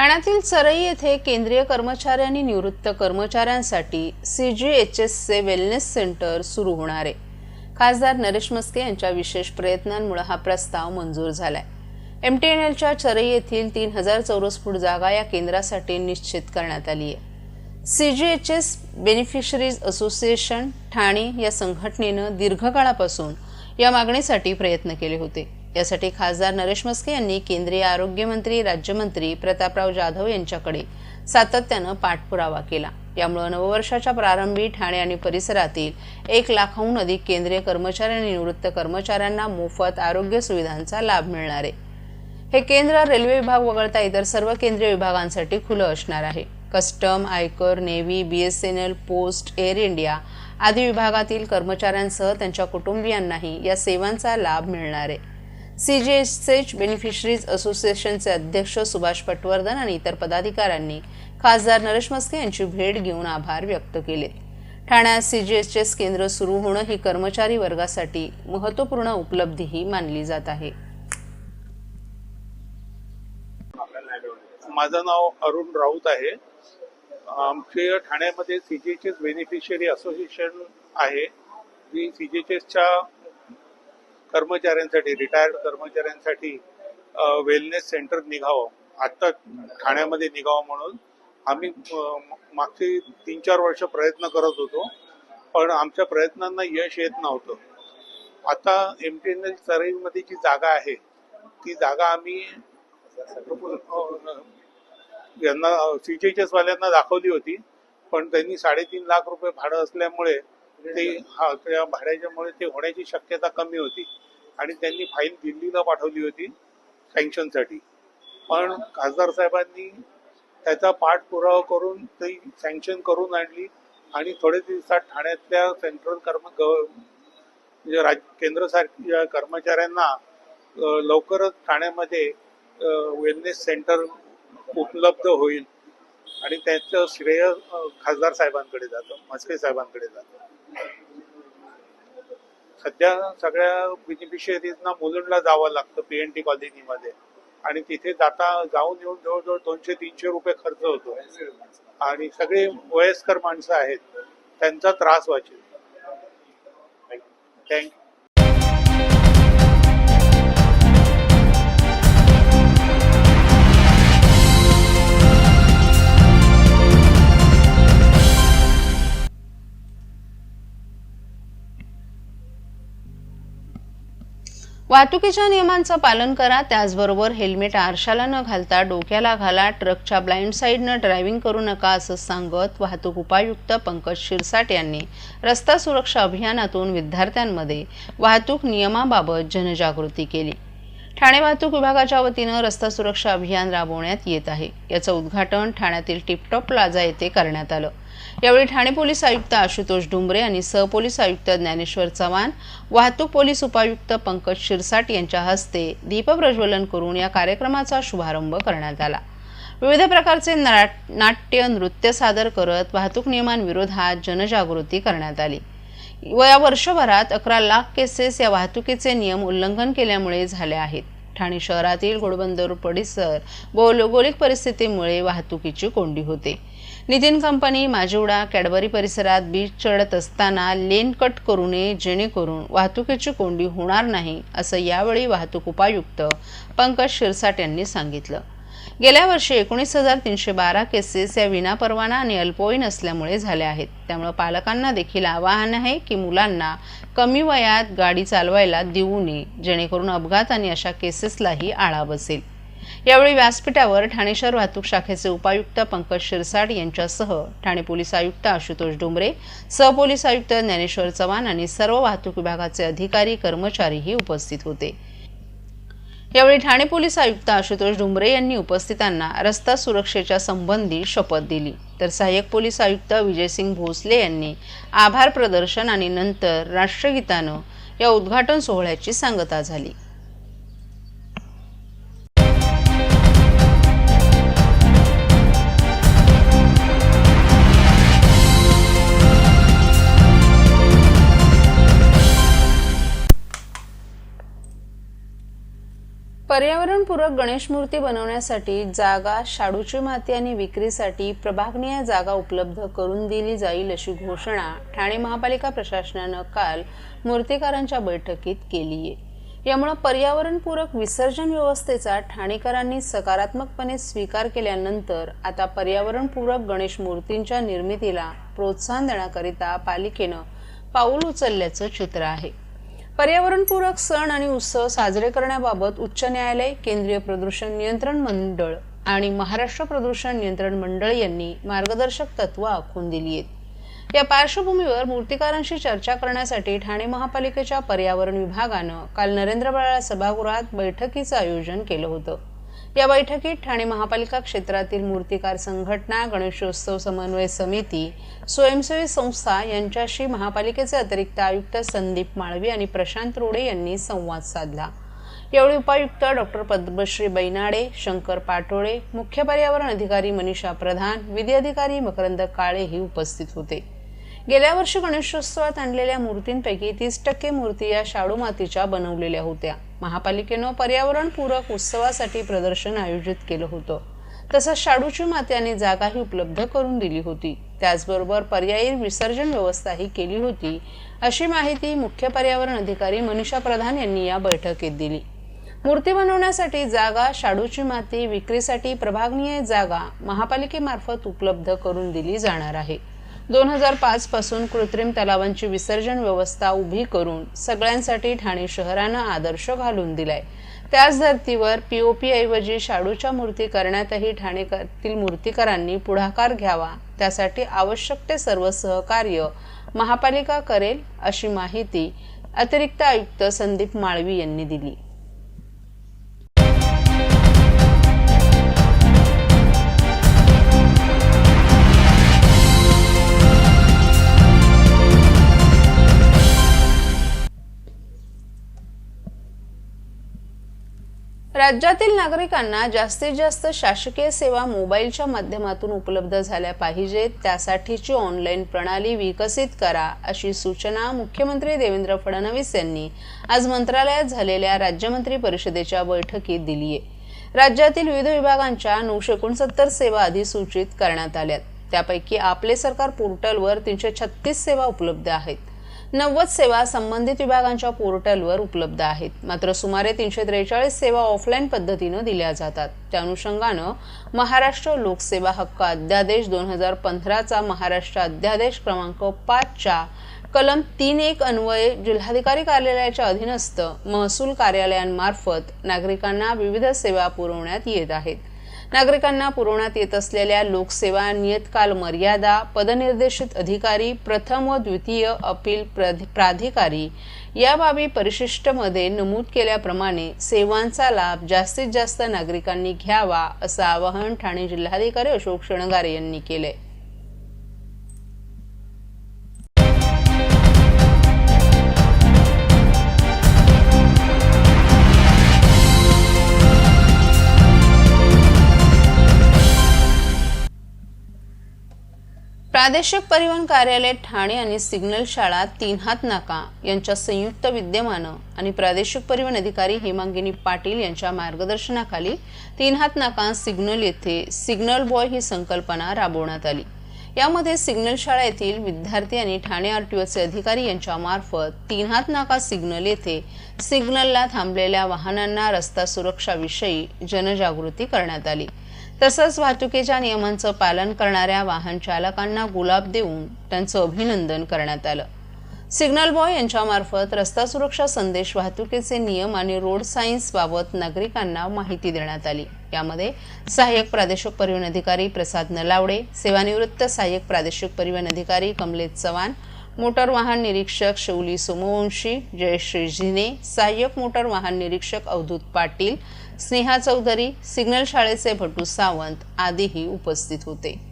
ठाण्यातील चरई येथे केंद्रीय कर्मचारी आणि निवृत्त कर्मचाऱ्यांसाठी सी जी एच एसचे वेलनेस सेंटर सुरू होणार आहे. खासदार नरेश मस्के यांच्या विशेष प्रयत्नांमुळे हा प्रस्ताव मंजूर झालाय. एम टी एन एलच्या चरई येथील तीन हजार चौरस फूट जागा या केंद्रासाठी निश्चित करण्यात आली आहे. C G H S beneficiaries association Thane या संघटनेनं दीर्घकाळापासून या मागणीसाठी प्रयत्न केले होते. यासाठी खासदार नरेश मस्के यांनी केंद्रीय आरोग्यमंत्री राज्यमंत्री प्रतापराव जाधव यांच्याकडे सातत्यानं पाठपुरावा केला. यामुळे नववर्षाच्या प्रारंभी ठाणे आणि परिसरातील एक लाखाहून अधिक केंद्रीय कर्मचारी आणि निवृत्त कर्मचाऱ्यांना मोफत आरोग्य सुविधांचा लाभ मिळणार आहे. हे केंद्र रेल्वे विभाग वगळता इतर सर्व केंद्रीय विभागांसाठी खुलं असणार आहे. कस्टम आयकर navy B S N L post air India आदी विभागातील कर्मचाऱ्यांसह त्यांच्या कुटुंबियांनाही या सेवांचा लाभ मिळणार आहे. C G S H beneficiaries असोसिएशनचे अध्यक्ष सुभाष पटवर्धन आणि इतर पदाधिकाऱ्यांनी खासदार नरेश मस्के यांची भेट घेऊन आभार व्यक्त केले. ठाण्यात सी जी एस एस केंद्र सुरू होणं ही कर्मचारी वर्गासाठी महत्त्वपूर्ण उपलब्धीही मानली जात आहे. माझं नाव अरुण राऊत आहे. आमचे ठाण्यामध्ये सीजीएचएस बेनिफिशियरी असोसिएशन आहे. जी सीजीएचएसच्या कर्मचाऱ्यांसाठी रिटायर्ड कर्मचाऱ्यांसाठी वेलनेस सेंटर निघावं. आत्ता ठाण्यामध्ये निघावं म्हणून आम्ही मागची मागचे तीन चार वर्ष प्रयत्न करत होतो पण आमच्या प्रयत्नांना यश येत नव्हतं. आता एम टी एन एल चरईमध्ये जी जागा आहे ती जागा आम्ही यांना सीजीएचएस वाल्यांना दाखवली होती पण त्यांनी साडेतीन लाख रुपये भाडं असल्यामुळे ते त्या भाड्याच्यामुळे ते होण्याची शक्यता कमी होती. आणि त्यांनी फाईल दिल्लीला पाठवली होती सँक्शनसाठी पण खासदार साहेबांनी त्याचा पाठपुरावा करून ती सँक्शन करून आणली आणि थोडे दिवसात ठाण्यातल्या सेंट्रल कर्म म्हणजे राज केंद्र सारख्या कर्मचाऱ्यांना लवकरच ठाण्यामध्ये वेलनेस सेंटर उपलब्ध होईल. आणि त्याचं श्रेय खासदार साहेबांकडे जातं म्हस्के साहेबांकडे जातं. सध्या सगळ्या बेनिफिशियरीजना मुलुंडला जावं लागतं पीएनटी कॉलनीमध्ये आणि तिथे जाता जाऊन येऊन जवळजवळ दोनशे तीनशे रुपये खर्च होतो. आणि सगळे वयस्कर माणसं आहेत. त्यांचा त्रास वाचेल थँक्यू वाहतुकीच्या नियमांचं पालन करा त्याचबरोबर हेल्मेट आरशाला न घालता डोक्याला घाला ट्रकच्या ब्लाइंड साईडनं ड्रायव्हिंग करू नका असं सांगत वाहतूक उपायुक्त पंकज शिरसाट यांनी रस्ता सुरक्षा अभियानातून विद्यार्थ्यांमध्ये वाहतूक नियमाबाबत जनजागृती केली. ठाणे वाहतूक विभागाच्या वतीनं रस्ता सुरक्षा अभियान राबवण्यात येत आहे. याचं उद्घाटन ठाण्यातील टिपटॉप प्लाझा येथे करण्यात आलं. यावेळी ठाणे पोलीस आयुक्त आशुतोष डुंबरे आणि सहपोलीस आयुक्त ज्ञानेश्वर चव्हाण वाहतूक पोलीस उपायुक्त पंकज शिरसाट यांच्या हस्ते दीपप्रज्वलन करून या कार्यक्रमाचा शुभारंभ करण्यात आला. विविध प्रकारचे नाट- नाट्य नृत्य सादर करत वाहतूक नियमांविरोधात जनजागृती करण्यात आली. या वर्षभरात अकरा लाख केसेस या वाहतुकीचे नियम उल्लंघन केल्यामुळे झाल्या आहेत. ठाणे शहरातील घोडबंदर परिसर भौगोलिक परिस्थितीमुळे वाहतुकीची कोंडी होते. नितीन कंपनी माजिवडा कॅडबरी परिसरात बीच चढत असताना लेन कट करू नये जेणेकरून वाहतुकीची कोंडी होणार नाही असं यावेळी वाहतूक उपायुक्त पंकज शिरसाट यांनी सांगितलं. गेल्या वर्षी एकोणीस हजार तीनशे बारा केसेस या विनापरवाना आणि अल्पवयीन असल्यामुळे झाल्या आहेत. त्यामुळे पालकांना देखील आवाहन आहे की मुलांना कमी वयात गाडी चालवायला देऊ नये जेणेकरून अपघात आणि अशा केसेसलाही आळा बसेल. यावेळी व्यासपीठावर ठाणे शहर वाहतूक शाखेचे उपायुक्त पंकज शिरसाट यांच्यासह ठाणे पोलीस आयुक्त आशुतोष डोंबरे सहपोलीस आयुक्त ज्ञानेश्वर चव्हाण आणि सर्व वाहतूक विभागाचे अधिकारी कर्मचारीही उपस्थित होते. यावेळी ठाणे पोलीस आयुक्त आशुतोष डुंबरे यांनी उपस्थितांना रस्ता सुरक्षेच्या संबंधी शपथ दिली. तर सहाय्यक पोलीस आयुक्त विजयसिंग भोसले यांनी आभार प्रदर्शन आणि नंतर राष्ट्रगीतानं या उद्घाटन सोहळ्याची सांगता झाली. पर्यावरणपूरक गणेश मूर्ती बनवण्यासाठी जागा शाडूची माती आणि विक्रीसाठी प्रभागनीय जागा उपलब्ध करून दिली जाईल अशी घोषणा ठाणे महापालिका प्रशासनानं काल मूर्तिकारांच्या बैठकीत केली आहे. यामुळे पर्यावरणपूरक विसर्जन व्यवस्थेचा ठाणेकरांनी सकारात्मकपणे स्वीकार केल्यानंतर आता पर्यावरणपूरक गणेश मूर्तींच्या निर्मितीला प्रोत्साहन देण्याकरिता पालिकेनं पाऊल उचलल्याचं चित्र आहे. पर्यावरणपूरक सण आणि उत्सव साजरे करण्याबाबत उच्च न्यायालय केंद्रीय प्रदूषण नियंत्रण मंडळ आणि महाराष्ट्र प्रदूषण नियंत्रण मंडळ यांनी मार्गदर्शक तत्व आखून दिली आहेत. या पार्श्वभूमीवर मूर्तिकारांशी चर्चा करण्यासाठी ठाणे महापालिकेच्या पर्यावरण विभागानं काल नरेंद्र बाळा सभागृहात बैठकीचं आयोजन केलं होतं. या बैठकीत ठाणे महापालिका क्षेत्रातील मूर्तिकार संघटना गणेशोत्सव समन्वय समिती स्वयंसेवी संस्था यांच्याशी महापालिकेचे अतिरिक्त आयुक्त संदीप माळवी आणि प्रशांत रोडे यांनी संवाद साधला. यावेळी उपायुक्त डॉक्टर पद्मश्री बैनाडे शंकर पाटोळे मुख्य पर्यावरण अधिकारी मनीषा प्रधान विधी अधिकारी मकरंद काळेही उपस्थित होते. गेल्या वर्षी गणेशोत्सवात आणलेल्या मूर्तींपैकी तीस टक्के मूर्ती या शाडू मातीच्या बनवलेल्या होत्या. महापालिकेनं पर्यावरणपूरक उत्सवासाठी प्रदर्शन आयोजित केलं होतं. तसंच शाडूची मात्याने जागाही उपलब्ध करून दिली होती. त्याचबरोबर पर्यायी विसर्जन व्यवस्थाही केली होती अशी माहिती मुख्य पर्यावरण अधिकारी मनीषा प्रधान यांनी या बैठकीत दिली. मूर्ती बनवण्यासाठी जागा शाडूची माती विक्रीसाठी प्रभागनीय जागा महापालिकेमार्फत उपलब्ध करून दिली जाणार आहे. दोन हजार पाच पासून कृत्रिम तलावांची विसर्जन व्यवस्था उभी करून सगळ्यांसाठी ठाणे शहरानं आदर्श घालून दिलाय. त्याच धर्तीवर पीओपी ऐवजी शाडूच्या मूर्ती करण्यातही ठाणेतील मूर्तिकारांनी पुढाकार घ्यावा. त्यासाठी आवश्यक ते सर्व सहकार्य महापालिका करेल अशी माहिती अतिरिक्त आयुक्त संदीप माळवी यांनी दिली. राज्यातील नागरिकांना जास्तीत जास्त शासकीय सेवा मोबाईलच्या माध्यमातून उपलब्ध झाल्या पाहिजेत. त्यासाठीची ऑनलाईन प्रणाली विकसित करा अशी सूचना मुख्यमंत्री देवेंद्र फडणवीस यांनी आज मंत्रालयात झालेल्या राज्यमंत्री परिषदेच्या बैठकीत दिली आहे. राज्यातील विविध विभागांच्या नऊशे एकोणसत्तर सेवा अधिसूचित करण्यात आल्यात. त्यापैकी आपले सरकार पोर्टलवर तीनशे छत्तीस सेवा उपलब्ध आहेत. नव्वद सेवा संबंधित विभागांच्या पोर्टलवर उपलब्ध आहेत. मात्र सुमारे तीनशे त्रेचाळीस सेवा ऑफलाईन पद्धतीनं दिल्या जातात. त्या अनुषंगानं महाराष्ट्र लोकसेवा हक्क अध्यादेश दोन हजार पंधराचा महाराष्ट्र अध्यादेश क्रमांक पाचच्या कलम तीन एक अन्वये जिल्हाधिकारी कार्यालयाच्या अधीनस्थ महसूल कार्यालयांमार्फत नागरिकांना विविध सेवा पुरवण्यात येत आहेत. नागरिकांना पुरवण्यात येत असलेल्या लोकसेवा नियतकाल मर्यादा पदनिर्देशित अधिकारी प्रथम व द्वितीय अपील प्राधिकारी या बाबी परिशिष्टमध्ये नमूद केल्याप्रमाणे सेवांचा लाभ जास्तीत जास्त नागरिकांनी घ्यावा असं आवाहन ठाणे जिल्हाधिकारी अशोक शणगारे यांनी केलंय. प्रादेशिक परिवहन कार्यालय ठाणे आणि सिग्नल शाळा तीन हात नाका यांच्या संयुक्त विद्यमानं आणि प्रादेशिक परिवहन अधिकारी हेमांगिनी पाटील यांच्या मार्गदर्शनाखाली तीन हात नाका सिग्नल येथे सिग्नल बॉय ही संकल्पना राबवण्यात आली. यामध्ये सिग्नल शाळा येथील विद्यार्थी आणि ठाणे आर टी ओचे अधिकारी यांच्या मार्फत तीन हात नाका सिग्नल येथे सिग्नलला थांबलेल्या वाहनांना रस्ता सुरक्षाविषयी जनजागृती करण्यात आली. तसंच वाहतुकीच्या नियमांचं पालन करणाऱ्या वाहन चालकांना गुलाब देऊन त्यांचं अभिनंदन करण्यात आलं. सिग्नल बॉय यांच्यामार्फत रस्ता सुरक्षा संदेश वाहतुकीचे नियम आणि रोड सायन्स बाबत नागरिकांना माहिती देण्यात आली. यामध्ये सहाय्यक प्रादेशिक परिवहन अधिकारी प्रसाद नलावडे सेवानिवृत्त सहाय्यक प्रादेशिक परिवहन अधिकारी कमलेश चव्हाण मोटर वाहन निरीक्षक शौली सोमवंशी जयश्री झिने सहाय्यक मोटर वाहन निरीक्षक अवधूत पाटील स्नेहा चौधरी सिग्नल शाळेचे भटू सावंत आदीही उपस्थित होते.